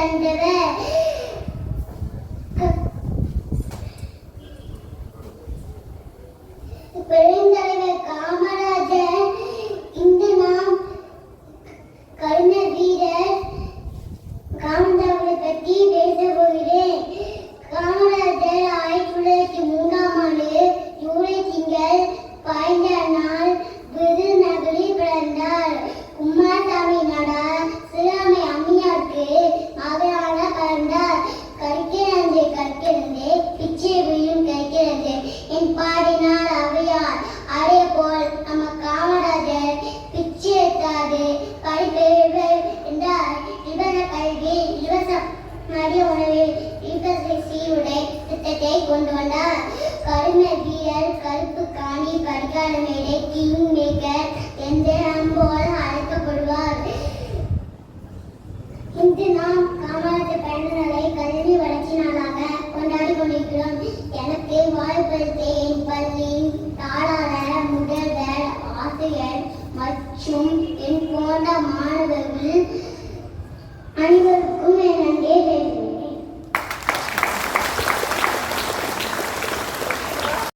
கண்டது பெருந்தலைவர் காமராஜர் இந்த நாம் கலைஞர் வீரர் காமராஜரை பற்றி பேச போகிறேன் காமராஜர் ஆயிரத்தி தொள்ளாயிரத்தி மூணாம் ஆண்டு ஜூலை திங்கள் பதினஞ்சு பாடினார் அவையார் அதே போல் நம்ம காமராஜர் எடுத்தாது படிப்பு கல்வி இலவச மதிய உணவு இலவச சீருடை திட்டத்தை கொண்டு வந்தார். கருணை வீரர் கருப்பு காணி கடிகார மேடை கிங் மேக்கர் என்று அழைக்கப்படுவார். இன்று நாம் காமராஜர் பிறந்த எனக்கு வாழ்ப்படுத்த தாளாளர் முதல்வர் ஆசிரியர் மற்றும் என் போன்ற மாணவர்கள் அனைவருக்கும் என